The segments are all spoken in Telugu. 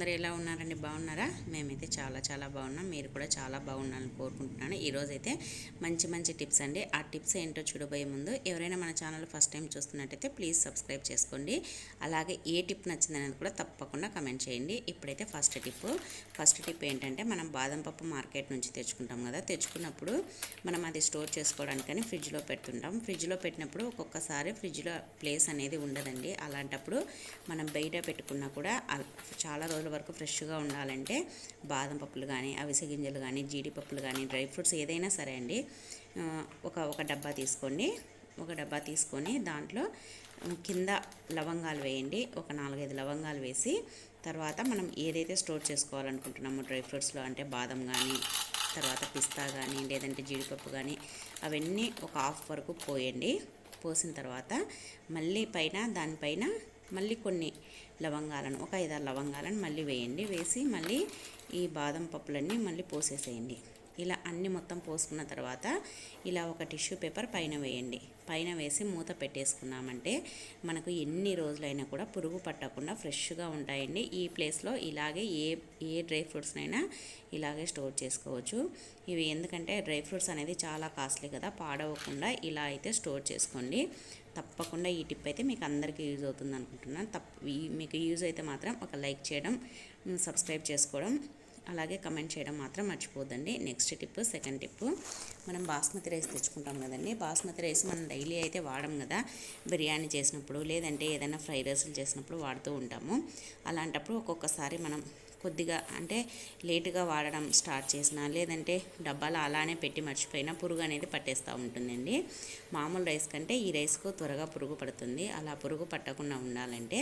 అందరూ ఎలా ఉన్నారండి? బాగున్నారా? మేమైతే చాలా చాలా బాగున్నాం. మీరు కూడా చాలా బాగున్నారని కోరుకుంటున్నాను. ఈరోజు అయితే మంచి మంచి టిప్స్ అండి. ఆ టిప్స్ ఏంటో చూడబోయే ముందు ఎవరైనా మన ఛానల్ ఫస్ట్ టైం చూస్తున్నట్టయితే ప్లీజ్ సబ్స్క్రైబ్ చేసుకోండి. అలాగే ఏ టిప్ నచ్చిందనేది కూడా తప్పకుండా కమెంట్ చేయండి. ఇప్పుడైతే ఫస్ట్ టిప్. ఫస్ట్ టిప్ ఏంటంటే మనం బాదం పప్పు మార్కెట్ నుంచి తెచ్చుకుంటాం కదా. తెచ్చుకున్నప్పుడు మనం అది స్టోర్ చేసుకోవడానికని ఫ్రిడ్జ్లో పెడుతుంటాం. ఫ్రిడ్జ్లో పెట్టినప్పుడు ఒక్కొక్కసారి ఫ్రిడ్జ్లో ప్లేస్ అనేది ఉండదండి. అలాంటప్పుడు మనం బయట పెట్టుకున్నా కూడా చాలా రోజులు వరకు ఫ్రెష్గా ఉండాలంటే బాదం పప్పులు కానీ అవిసె గింజలు కానీ జీడిపప్పులు కానీ డ్రై ఫ్రూట్స్ ఏదైనా సరే అండి. ఒక ఒక డబ్బా తీసుకోండి. ఒక డబ్బా తీసుకొని దాంట్లో కింద లవంగాలు వేయండి. ఒక నాలుగైదు లవంగాలు వేసి తర్వాత మనం ఏదైతే స్టోర్ చేసుకోవాలనుకుంటున్నామో డ్రై ఫ్రూట్స్లో అంటే బాదం కానీ తర్వాత పిస్తా కానీ లేదంటే జీడిపప్పు కానీ అవన్నీ ఒక హాఫ్ వరకు పోయండి. పోసిన తర్వాత మళ్ళీ పైన దానిపైన మళ్ళీ కొన్ని లవంగాలను ఒక ఐదారు లవంగాలను మళ్ళీ వేయండి. వేసి మళ్ళీ ఈ బాదం పప్పులన్నీ మళ్ళీ పోసేసేయండి. ఇలా అన్ని మొత్తం పోసుకున్న తర్వాత ఇలా ఒక టిష్యూ పేపర్ పైన వేయండి. పైన వేసి మూత పెట్టేసుకున్నామంటే మనకు ఎన్ని రోజులైనా కూడా పురుగు పట్టకుండా ఫ్రెష్గా ఉంటాయండి. ఈ ప్లేస్లో ఇలాగే ఏ ఏ డ్రై ఫ్రూట్స్నైనా ఇలాగే స్టోర్ చేసుకోవచ్చు. ఇవి ఎందుకంటే డ్రై ఫ్రూట్స్ అనేది చాలా కాస్ట్లీ కదా పాడవకుండా ఇలా అయితే స్టోర్ చేసుకోండి. తప్పకుండా ఈ టిప్ అయితే మీకు అందరికీ యూజ్ అవుతుంది అనుకుంటున్నాను. తప్ప మీకు యూజ్ అయితే మాత్రం ఒక లైక్ చేయడం సబ్స్క్రైబ్ చేసుకోవడం అలాగే కమెంట్ చేయడం మాత్రం మర్చిపోద్దండి నెక్స్ట్ టిప్ సెకండ్ టిప్. మనం బాస్మతి రైస్ తెచ్చుకుంటాం కదండి. బాస్మతి రైస్ మనం డైలీ అయితే వాడం కదా. బిర్యానీ చేసినప్పుడు లేదంటే ఏదైనా ఫ్రైడ్ రైస్లు చేసినప్పుడు వాడుతూ ఉంటాము. అలాంటప్పుడు ఒక్కొక్కసారి మనం కొద్దిగా అంటే లేటుగా వాడడం స్టార్ట్ చేసినా లేదంటే డబ్బాలో అలానే పెట్టి మర్చిపోయినా పురుగు అనేది పట్టేస్తూ ఉంటుందండి. మామూలు రైస్ కంటే ఈ రైస్కు త్వరగా పురుగు పడుతుంది. అలా పురుగు పట్టకుండా ఉండాలంటే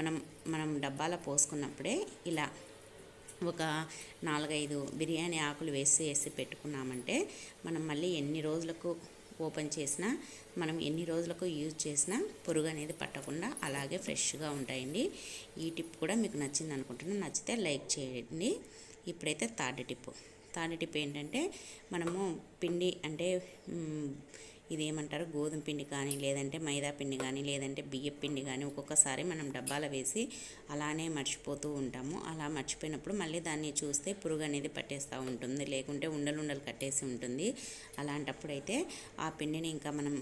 మనం మనం డబ్బాలో పోసుకున్నప్పుడే ఇలా ఒక నాలుగైదు బిర్యానీ ఆకులు వేసి వేసి పెట్టుకున్నామంటే మనం మళ్ళీ ఎన్ని రోజులకు ఓపెన్ చేసినా మనం ఎన్ని రోజులకు యూజ్ చేసినా పురుగు అనేది పట్టకుండా అలాగే ఫ్రెష్గా ఉంటాయండి. ఈ టిప్ కూడా మీకు నచ్చింది అనుకుంటున్నాను నచ్చితే లైక్ చేయండి. ఇప్పుడైతే థర్డ్ టిప్ థర్డ్ టిప్ ఏంటంటే మనము పిండి అంటే ఇదేమంటారు? ఇది ఏమంటారు గోధుమ పిండి కానీ లేదంటే మైదా పిండి కానీ లేదంటే బియ్య పిండి కానీ ఒక్కొక్కసారి మనం డబ్బాలో వేసి అలానే మర్చిపోతూ ఉంటాము. అలా మర్చిపోయినప్పుడు మళ్ళీ దాన్ని చూస్తే పురుగు అనేది పట్టేస్తూ ఉంటుంది. లేకుంటే ఉండలు ఉండలు కట్టేసి ఉంటుంది. అలాంటప్పుడు అయితే ఆ పిండిని ఇంకా మనం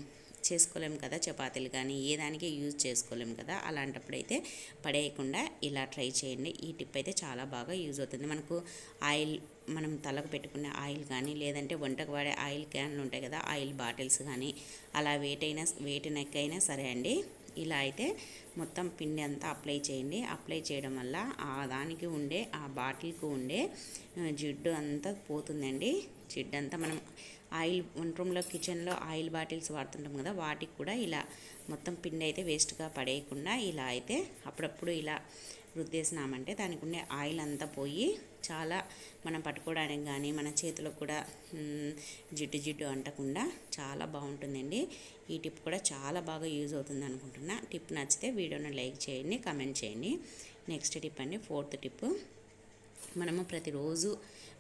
చేసుకోలేము కదా చపాతీలు కానీ ఏ దానికి యూజ్ చేసుకోలేము కదా అలాంటప్పుడు అయితే పడేయకుండా ఇలా ట్రై చేయండి. ఈ టిప్ అయితే చాలా బాగా యూజ్ అవుతుంది. మనకు ఆయిల్ మనం తలకు పెట్టుకునే ఆయిల్ కానీ లేదంటే వంటకు వాడే ఆయిల్ క్యాన్లు ఉంటాయి కదా ఆయిల్ బాటిల్స్ కానీ అలా వేటైనా వేటి నెక్ అయినా సరే అండి. ఇలా అయితే మొత్తం పిండి అంతా అప్లై చేయండి. అప్లై చేయడం వల్ల ఆ దానికి ఉండే ఆ బాటిల్కి ఉండే జిడ్డు అంతా పోతుందండి. జిడ్డు అంతా మనం ఆయిల్ వంట రూమ్లో కిచెన్లో ఆయిల్ బాటిల్స్ వాడుతుంటాం కదా వాటికి కూడా ఇలా మొత్తం పిండి అయితే వేస్ట్గా పడేయకుండా ఇలా అయితే అప్పుడప్పుడు ఇలా రుద్దేసినామంటే దానికి ఉండే ఆయిల్ అంతా పోయి చాలా మనం పట్టుకోవడానికి కానీ మన చేతులకు కూడా జిడ్డు జిడ్డు అంటకుండా చాలా బాగుంటుందండి. ఈ టిప్ కూడా చాలా బాగా యూజ్ అవుతుంది అనుకుంటున్నా టిప్ నచ్చితే వీడియోని లైక్ చేయండి కమెంట్ చేయండి. నెక్స్ట్ టిప్ అండి ఫోర్త్ టిప్. మనము ప్రతిరోజు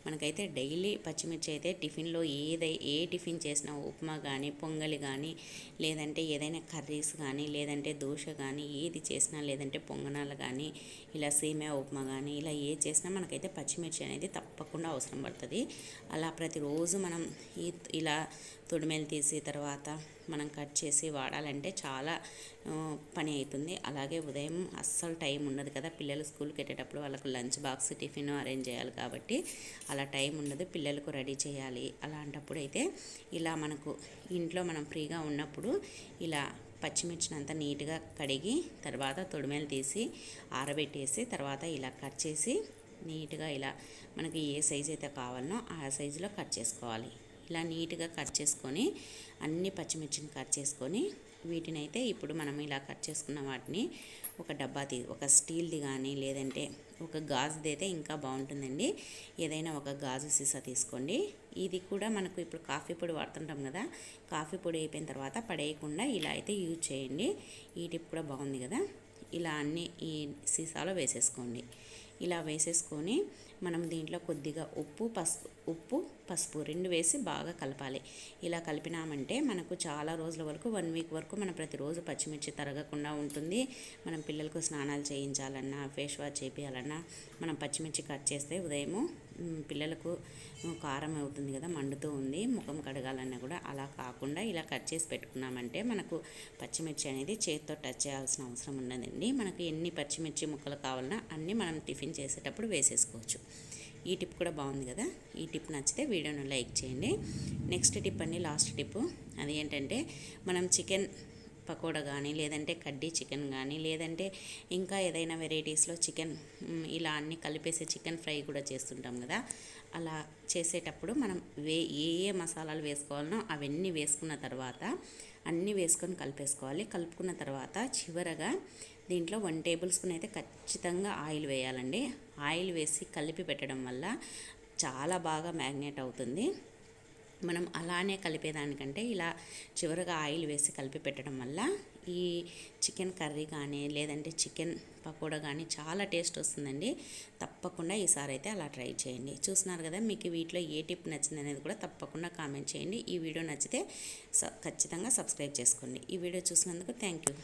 మనకైతే డైలీ పచ్చిమిర్చి అయితే టిఫిన్లో ఏదై ఏ టిఫిన్ చేసినా ఉప్మా కానీ పొంగలి కానీ లేదంటే ఏదైనా కర్రీస్ కానీ లేదంటే దోశ కానీ ఏది చేసినా లేదంటే పొంగనాలు కానీ ఇలా సేమియా ఉప్మా కానీ ఇలా ఏ చేసినా మనకైతే పచ్చిమిర్చి అనేది తప్పకుండా అవసరం పడుతుంది. అలా ప్రతిరోజు మనం ఈ ఇలా తొడిమెలు తీసి తర్వాత మనం కట్ చేసి వాడాలంటే చాలా పని అవుతుంది అలాగే ఉదయం అస్సలు టైం ఉండదు కదా. పిల్లలు స్కూల్కి వెళ్ళేటప్పుడు వాళ్ళకు లంచ్ బాక్స్ టిఫిన్ అరేంజ్ చేయాలి కాబట్టి అలా టైం ఉండదు. పిల్లలకు రెడీ చేయాలి. అలాంటప్పుడు అయితే ఇలా మనకు ఇంట్లో మనం ఫ్రీగా ఉన్నప్పుడు ఇలా పచ్చిమిర్చిని అంతా నీట్గా కడిగి తర్వాత తొడిమెలు తీసి ఆరబెట్టేసి తర్వాత ఇలా కట్ చేసి నీట్గా ఇలా మనకి ఏ సైజ్ అయితే కావాలనో ఆ సైజులో కట్ చేసుకోవాలి. ఇలా నీట్గా కట్ చేసుకొని అన్ని పచ్చిమిర్చిని కట్ చేసుకొని వీటిని అయితే ఇప్పుడు మనం ఇలా కట్ చేసుకున్న వాటిని ఒక డబ్బా తీ ఒక స్టీల్ది కానీ లేదంటే ఒక గాజుది అయితే ఇంకా బాగుంటుందండి. ఏదైనా ఒక గాజు సీసా తీసుకోండి. ఇది కూడా మనకు ఇప్పుడు కాఫీ పొడి వాడుతుంటాం కదా కాఫీ పొడి అయిపోయిన తర్వాత పడేయకుండా ఇలా అయితే యూజ్ చేయండి. ఈ టిప్ కూడా బాగుంది కదా. ఇలా అన్ని ఈ సీసాలో వేసేసుకోండి. ఇలా వేసేసుకొని మనం దీంట్లో కొద్దిగా ఉప్పు పసుపు ఉప్పు పసుపు రెండు వేసి బాగా కలపాలి. ఇలా కలిపినామంటే మనకు చాలా రోజుల వరకు వన్ వీక్ వరకు మనం ప్రతిరోజు పచ్చిమిర్చి తరగకుండా ఉంటుంది. మనం పిల్లలకు స్నానాలు చేయించాలన్నా ఫేస్ వాష్ చేయించాలన్నా మనం పచ్చిమిర్చి కట్ చేస్తే ఉదయము పిల్లలకు కారం అవుతుంది కదా మండుతూ ఉంది. ముఖం కడగాలన్నా కూడా అలా కాకుండా ఇలా కట్ చేసి పెట్టుకున్నామంటే మనకు పచ్చిమిర్చి అనేది చేతితో టచ్ చేయాల్సిన అవసరం ఉండదండి. మనకు ఎన్ని పచ్చిమిర్చి ముక్కలు కావాలన్నా అన్నీ మనం టిఫిన్ చేసేటప్పుడు వేసేసుకోవచ్చు. ఈ టిప్ కూడా బాగుంది కదా? ఈ టిప్ నచ్చితే వీడియోను లైక్ చేయండి. నెక్స్ట్ టిప్ అండి లాస్ట్ టిప్. అది ఏంటంటే మనం చికెన్ పకోడా కానీ లేదంటే కడ్డీ చికెన్ కానీ లేదంటే ఇంకా ఏదైనా వెరైటీస్లో చికెన్ ఇలా అన్నీ కలిపేసి చికెన్ ఫ్రై కూడా చేస్తుంటాం కదా? అలా చేసేటప్పుడు మనం వే ఏ ఏ మసాలాలు వేసుకోవాలనో అవన్నీ వేసుకున్న తర్వాత అన్నీ వేసుకొని కలిపేసుకోవాలి. కలుపుకున్న తర్వాత చివరగా దీంట్లో వన్ టేబుల్ స్పూన్ అయితే ఖచ్చితంగా ఆయిల్ వేయాలండి. ఆయిల్ వేసి కలిపి పెట్టడం వల్ల చాలా బాగా మ్యాగ్నేట్ అవుతుంది. మనం అలానే కలిపేదానికంటే ఇలా చివరగా ఆయిల్ వేసి కలిపి పెట్టడం వల్ల ఈ చికెన్ కర్రీ కానీ లేదంటే చికెన్ పకోడా కానీ చాలా టేస్ట్ వస్తుందండి. తప్పకుండా ఈసారి అయితే అలా ట్రై చేయండి. చూస్తున్నారు కదా మీకు వీటిలో ఏ టిప్ నచ్చింది అనేది కూడా తప్పకుండా కామెంట్ చేయండి. ఈ వీడియో నచ్చితే ఖచ్చితంగా సబ్స్క్రైబ్ చేసుకోండి. ఈ వీడియో చూసినందుకు థ్యాంక్ యూ.